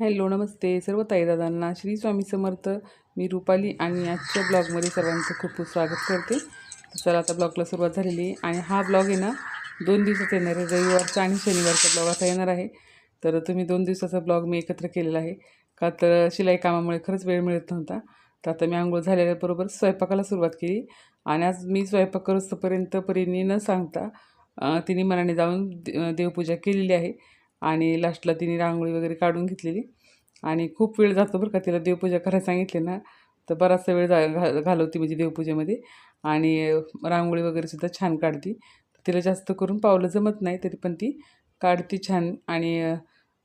Hello नमस्ते. सर्व ताईदादांना श्री स्वामी समर्थ. मी रुपाली आणि आजच्या ब्लॉगमध्ये सर्वांचं खूप खूप स्वागत करते. चला आता ब्लॉगला सुरुवात झालेली आहे. आणि हा ब्लॉग आहे ना दोन दिवसात येणार आहे. रविवारचा आणि शनिवारचा ब्लॉग असा येणार आहे. तर तुम्ही दोन दिवसाचा ब्लॉग मी एकत्र केलेला आहे. का तर शिलाई कामामुळे खरंच वेळ मिळत नव्हता. तर आता मी आंघोळ झालेल्याबरोबर स्वयंपाकाला सुरुवात केली. आणि आज मी स्वयंपाक करूस्तपर्यंत परीने न सांगता तिने मनाने जाऊन दे- देवपूजा केलेली आहे. आणि लास्टला तिने रांगोळी वगैरे काढून घेतलेली. आणि खूप वेळ जातो बरं का तिला देवपूजा करायला सांगितली ना तर बराचसा वेळ जा घा घालवती म्हणजे देवपूजेमध्ये. आणि रांगोळी वगैरे सुद्धा छान काढती. तिला जास्त करून पावलं जमत नाही तरी पण ती काढती छान. आणि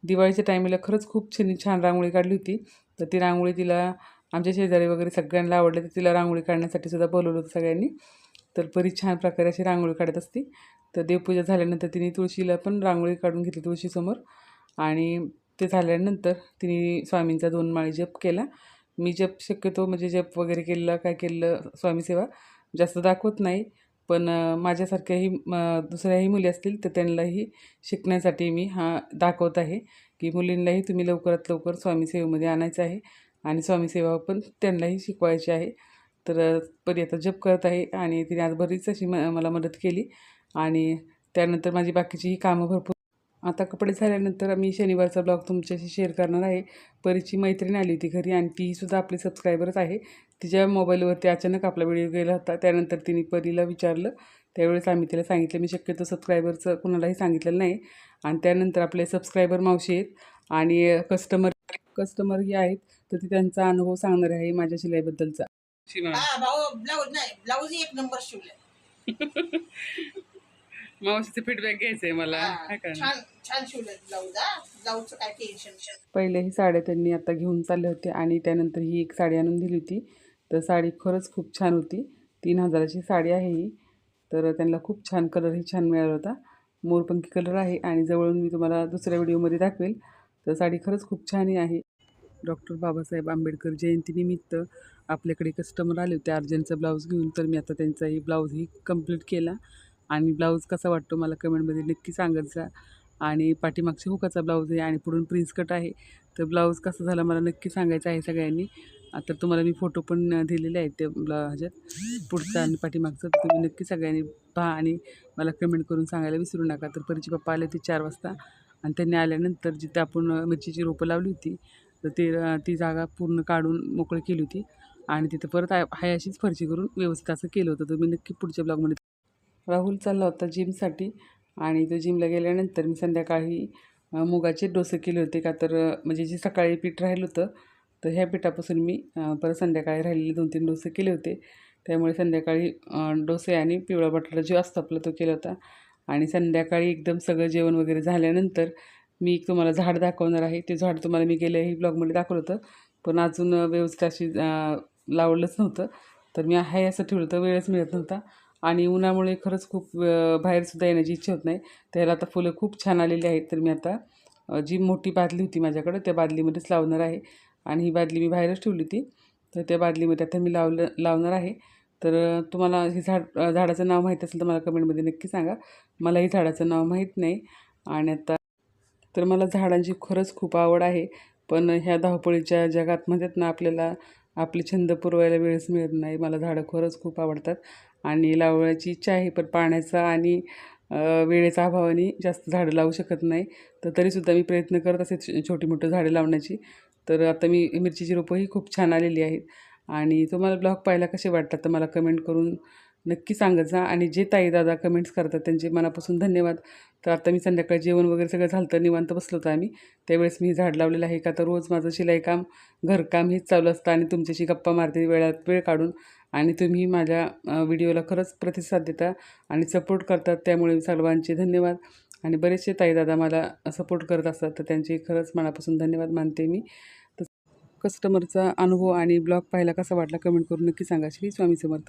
दिवाळीच्या टायमिंगला खरंच खूप छान छान रांगोळी काढली होती. तर ती रांगोळी तिला आमच्या शेजारी वगैरे सगळ्यांना आवडलं तर तिला रांगोळी काढण्यासाठी सुद्धा बोलवलं होतं सगळ्यांनी. तर परी छान प्रकारे अशी रांगोळी काढत असते. तर देवपूजा झाल्यानंतर तिने तुळशीला पण रांगोळी काढून घेतली तुळशीसमोर. आणि ते झाल्यानंतर तिने स्वामींचा दोन माळी जप केला. मी जप शक्यतो म्हणजे जप वगैरे केलं काय केलं स्वामीसेवा जास्त दाखवत नाही. पण माझ्यासारख्याही म, दुसऱ्याही मुली असतील तर त्यांनाही शिकण्यासाठी मी हा दाखवत आहे की मुलींनाही तुम्ही लवकरात लवकर स्वामीसेवेमध्ये आणायचं आहे. आणि स्वामीसेवा पण त्यांनाही शिकवायची आहे. तर परी आता जप करत आहे आणि तिने आज बरीच अशी म मला मदत केली. आणि त्यानंतर माझी बाकीचीही कामं भरपूर. आता कपडे झाल्यानंतर मी शनिवारचा ब्लॉग तुमच्याशी शेअर करणार आहे. परीची मैत्रीण आली होती घरी आणि तीसुद्धा आपली सबस्क्रायबरच आहे. तिच्या मोबाईलवरती अचानक आपला व्हिडिओ गेला होता. त्यानंतर तिने परीला विचारलं. त्यावेळेस आम्ही तिला सांगितलं मी शक्यतो सबस्क्रायबरचं कुणालाही सांगितलेलं नाही. आणि त्यानंतर आपले सबस्क्रायबर मावशी आहेत आणि कस्टमर कस्टमरही आहेत. तर ती त्यांचा अनुभव सांगणार आहे माझ्या शिलाईबद्दलचा. हा भाऊ ब्लाऊज नाही ब्लाऊज एक नंबर शिवले मावशीचं फीडबॅक घ्यायचं आहे मला हा, छान छान शिवले ब्लाऊज हा. ब्लाऊजचं काय टेन्शन पहिले ही साड्या त्यांनी आता घेऊन चालले होते आणि त्यानंतर ही एक साडी आणून दिली होती. तर साडी खरंच खूप छान होती. तीन हजाराची साडी आहे ही. तर त्यांना खूप छान कलरही छान मिळाला होता. मोरपंखी कलर आहे आणि जवळून मी तुम्हाला दुसऱ्या व्हिडिओमध्ये दाखवेल. तर साडी खरंच खूप छानही आहे. डॉक्टर बाबासाहेब आंबेडकर जयंतीनिमित्त आपल्याकडे कस्टमर आले होते अर्जंटचा ब्लाऊज घेऊन. तर मी आता त्यांचाही ब्लाऊजही कंप्लीट केला. आणि ब्लाऊज कसा वाटतो मला कमेंटमध्ये नक्की सांगत जा. आणि पाठीमागच्या हुकाचा ब्लाऊज आहे आणि पुढून प्रिन्स कट आहे. तर ब्लाऊज कसा झाला मला नक्की सांगायचं आहे सगळ्यांनी. आता तुम्हाला मी फोटो पण दिलेले आहेत त्या ब्ला ह्याच्यात पुढचा आणि पाठीमागचं तुम्ही नक्की सगळ्यांनी पहा आणि मला कमेंट करून सांगायला विसरू नका. तर परीचे पप्पा आले ते चार वाजता. आणि त्यांनी आल्यानंतर जिथे आपण मिरचीची रोपं लावली होती तर ते ती जागा पूर्ण काढून मोकळी केली होती. आणि तिथं परत आहे हाय अशीच फरशी करून व्यवस्थित असं केलं होतं. तर मी नक्की पुढच्या ब्लॉगमध्ये राहुल चालला होता जिमसाठी. आणि तो जिमला गेल्यानंतर मी संध्याकाळी मुगाचे डोसे केले होते का तर म्हणजे जे सकाळी पीठ राहिलं होतं तर ह्या पिठापासून मी परत संध्याकाळी राहिलेले दोन तीन डोसे केले होते. त्यामुळे संध्याकाळी डोसे आणि पिवळा बटाटा जो असतो आपला तो केला होता. आणि संध्याकाळी एकदम सगळं जेवण वगैरे झाल्यानंतर मी एक तुम्हाला झाड दाखवणार आहे. ते झाड तुम्हाला मी गेल्याही ब्लॉगमध्ये दाखवलं होतं. पण अजून अ, व्यवस्थित अशी लावलंच नव्हतं. तर मी आहे असं ठेवलं होतं वेळच मिळत नव्हता. आणि उन्हामुळे खरंच खूप बाहेरसुद्धा येण्याची इच्छा होत नाही. त्याला आता फुलं खूप छान आलेली आहेत. तर मी आता जी मोठी बादली होती माझ्याकडं त्या बादलीमध्येच लावणार आहे. आणि ही बादली मी बाहेरच ठेवली होती. तर त्या बादलीमध्ये आता मी लावलं लावणार आहे. तर तुम्हाला हे झाड झाडाचं नाव माहीत असेल तर मला कमेंटमध्ये नक्की सांगा. मला ही झाडाचं नाव माहीत नाही. आणि आता तर मला झाडांची खरंच खूप आवड आहे. पण ह्या धावपळीच्या जगात म्हणतात ना आपल्याला आपले छंद पुरवायला वेळच मिळत नाही. मला झाडं खरंच खूप आवडतात. आणि लावण्याची इच्छा आहे पण पाण्याचा आणि वेळेचा अभावाने जास्त झाडं लावू शकत नाही. तर तरीसुद्धा मी प्रयत्न करत असे छोटी मोठी झाडे लावण्याची. तर आता मी मिरचीची रोपंही खूप छान आलेली आहेत. आणि तुम्हाला ब्लॉग पाहायला कसे वाटतात तर मला कमेंट करून नक्की सांगत जा आणि जे ताई दादा कमेंट्स करतात त्यांचे मनापासून धन्यवाद. तर आता मी संध्याकाळी जेवण वगैरे सगळं झालं तर निवांत बसलो होतो आम्ही. त्यावेळेस मी झाड लावलेलं आहे का तर रोज माझं शिलाईकाम घरकाम हेच चालू असतं आणि तुमच्याशी गप्पा मारते वेळात वेळ काढून. आणि तुम्ही माझ्या व्हिडिओला खरंच प्रतिसाद देता आणि सपोर्ट करतात. त्यामुळे सर्वांचे धन्यवाद. आणि बरेचसे ताई दादा मला सपोर्ट करत असतात तर त्यांचे खरंच मनापासून धन्यवाद मानते मी. तर कस्टमरचा अनुभव आणि ब्लॉग पाहायला कसा वाटला कमेंट करून नक्की सांगा. श्री स्वामी समर्थ.